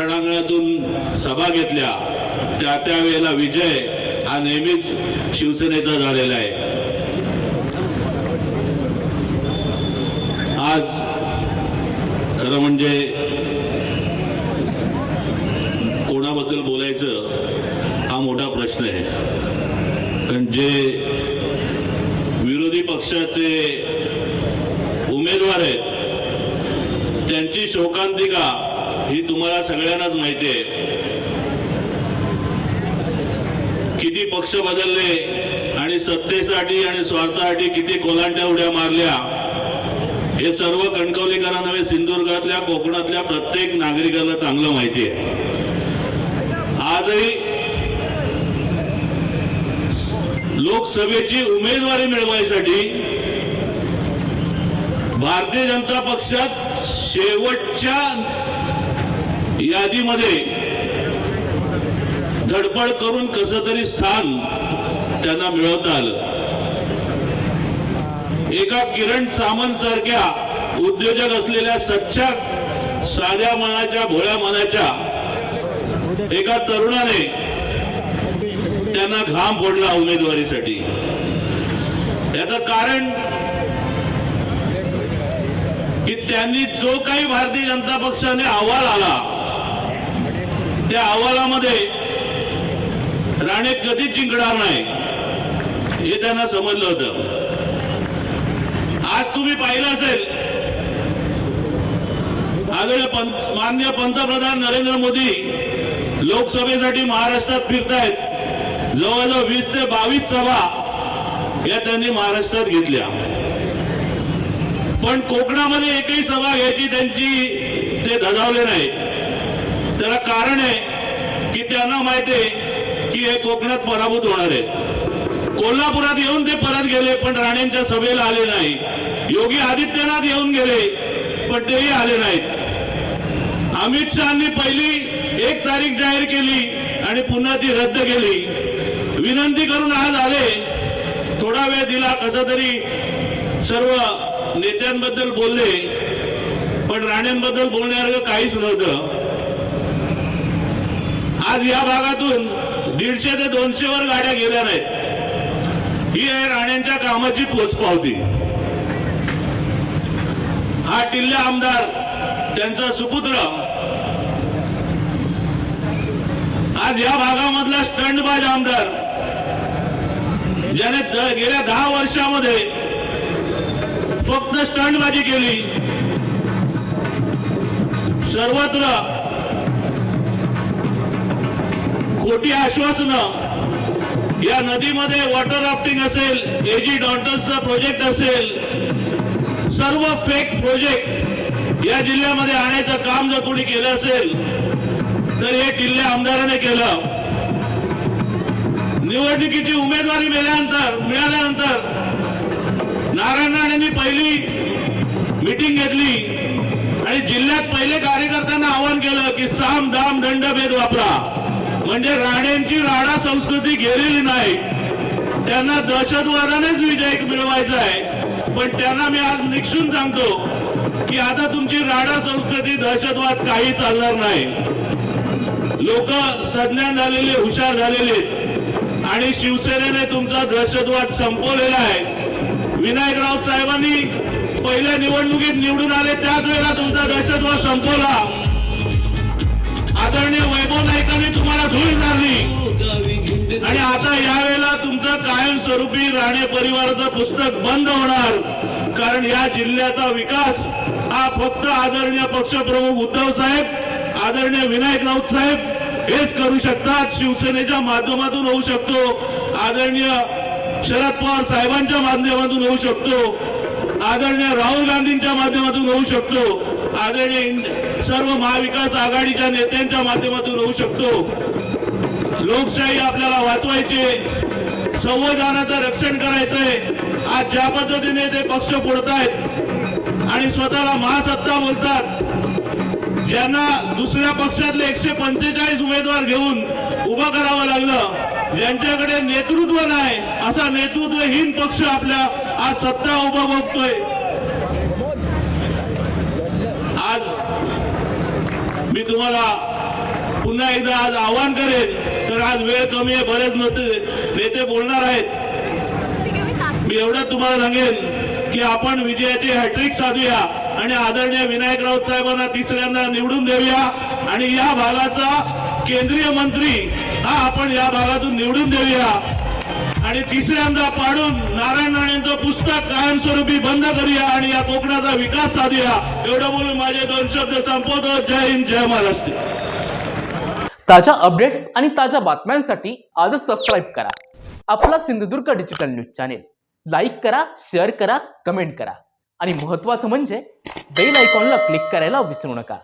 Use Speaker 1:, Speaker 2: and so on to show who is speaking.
Speaker 1: रणांगणातून सभा घेतल्या. त्या त्यावेळेला विजय हा नेहमीच शिवसेनेचा झालेला आहे. आज खरं म्हणजे कोणाबद्दल बोलायचं हा मोठा प्रश्न आहे. कारण जे विरोधी पक्षाचे उमेदवार आहेत त्यांची शोकांतिका ही तुम्हाला सगळ्यांनाच माहिती आहे. किती पक्ष बदलले आणि सत्तेसाठी आणि स्वार्थासाठी किती कोलांट्या उड्या मारल्या हे सर्व कणकवलीकरांना नव्हे सिंधुदुर्गातल्या कोकणातल्या प्रत्येक नागरिकाला चांगलं माहिती आहे. आजही लोकसभेची उमेदवारी मिळवायसाठी भारतीय जनता पक्षात शेवटच्या यादीमध्ये धडपड करून कसं तरी स्थान त्यांना मिळवता आलं. एका किरण सामंत सारख्या उद्योजक असलेल्या सच्च्या साध्या मनाच्या भोळ्या मनाच्या एका तरुणाने त्यांना घाम फोडला उमेदवारीसाठी. याचं कारण की त्यांनी जो काही भारतीय जनता पक्षाने अहवाल आला त्या अहवालामध्ये राणे कधीच जिंकणार नाही हे त्यांना समजलं होतं. आज तुम्ही पाहिलं असेल आदरणीय पंत मान्य पंतप्रधान नरेंद्र मोदी लोकसभेसाठी महाराष्ट्रात फिरतायत. जवळजवळ वीस ते बावीस सभा या त्यांनी महाराष्ट्रात घेतल्या. पण कोकणामध्ये एकही सभा घ्यायची त्यांची ते धडावले नाही त्याला कारण आहे की त्यांना माहिती आहे की हे कोकणात पराभूत होणार आहेत. कोल्हापुरात येऊन ते परत गेले पण राणेंच्या सभेला आले नाही. योगी आदित्यनाथ येऊन गेले पण तेही आले नाहीत. अमित शहानी पहिली एक तारीख जाहीर केली आणि पुन्हा ती रद्द केली. विनंती करून आज आले. थोडा वेळ दिला कसा तरी सर्व नेत्यांबद्दल बोलले पण राण्यांबद्दल बोलण्यासारखं काहीच नव्हतं. आज या भागातून दीडशे ते दोनशे वर गाड्या गेल्या नाहीत. ही आहे राण्यांच्या कामाची पोचपावती. हा टिल्ले आमदार त्यांचा सुपुत्र. आज या भागामधला स्टंडबाज आमदार ज्याने गेल्या दहा वर्षामध्ये फक्त स्टंडबाजी केली. सर्वत्र खोटी आश्वासनं या नदीमध्ये वॉटर राफ्टिंग असेल एजी डॉन्टर्सचा प्रोजेक्ट असेल सर्व फेक प्रोजेक्ट या जिल्ह्यामध्ये आणायचं काम जर कोणी केलं असेल तर हे किल्ले आमदाराने केलं. निवडणुकीची उमेदवारी मिळाल्यानंतर मिळाल्यानंतर नारायण राणेंनी पहिली मिटिंग घेतली आणि जिल्ह्यात पहिले कार्यकर्त्यांना आवाहन केलं की साम दाम दंड भेद वापरा. म्हणजे राणेंची राणा संस्कृती गेलेली नाही. त्यांना दहशतवादानेच विजय मिळवायचा आहे. पण त्यांना मी आज निक्षून सांगतो की आता तुमची राणा संस्कृती दहशतवाद काही चालणार नाही. लोक सज्ञान झालेले हुशार झालेले आणि शिवसेनेने तुमचा दहशतवाद संपवलेला आहे. विनायकराव साहेबांनी पहिल्या निवडणुकीत निवडून आले त्याच वेळेला तुमचा दहशतवाद संपवला. आदरणीय वैभव नाईकांनी तुम्हाला धूळ मारली आणि आता यावेळेला तुमचं कायमस्वरूपी राणे परिवाराचं पुस्तक बंद होणार. कारण या जिल्ह्याचा विकास हा फक्त आदरणीय पक्षप्रमुख उद्धव साहेब आदरणीय विनायक राऊत साहेब हेच करू शकतात. शिवसेनेच्या माध्यमातून होऊ शकतो. आदरणीय शरद पवार साहेबांच्या माध्यमातून होऊ शकतो. आदरणीय राहुल गांधींच्या माध्यमातून होऊ शकतो. आदरणीय सर्व महाविकास आघाडीच्या नेत्यांच्या माध्यमातून होऊ शकतो. लोकशाही आपल्याला वाचवायची संविधानाचं रक्षण करायचंय. आज ज्या पद्धतीने ते पक्ष फोडतायत आणि स्वतःला महासत्ता बोलतात ज्यांना दुसऱ्या पक्षातले एकशे पंचेचाळीस उमेदवार घेऊन उभं करावं लागलं ज्यांच्याकडे नेतृत्व नाही असा नेतृत्वहीन पक्ष आपल्या आज सत्ता उभा बघतोय आज मी तुम्हाला पुन्हा एकदा आज आवाहन करेन तर आज वेळ कमी आहे बरेच नेते नेते बोलणार आहेत. मी एवढं तुम्हाला सांगेन की आपण विजयाची हॅट्रिक साधूया आणि आदरणीय विनायक राऊत साहेबांना तिसऱ्यांदा निवडून देऊया. आणि या भागाचा केंद्रीय मंत्री हा आपण या भागातून निवडून देऊया. आणि तिसऱ्यांदा पाडून नारायण राणेंचं पुस्तक कायमस्वरूपी बंद करूया आणि या कोकणाचा विकास साधूया. एवढं बोलून माझे दोन शब्द संपवतो. जय हिंद जय महाराष्ट्र.
Speaker 2: ताज्या अपडेट्स आणि ताज्या बातम्यांसाठी आजच सबस्क्राईब करा. आपला Sindhudurg digital news channel like करा शेअर करा कमेंट करा. आणि महत्त्वाचं म्हणजे बेल आयकॉनला क्लिक करायला विसरू नका.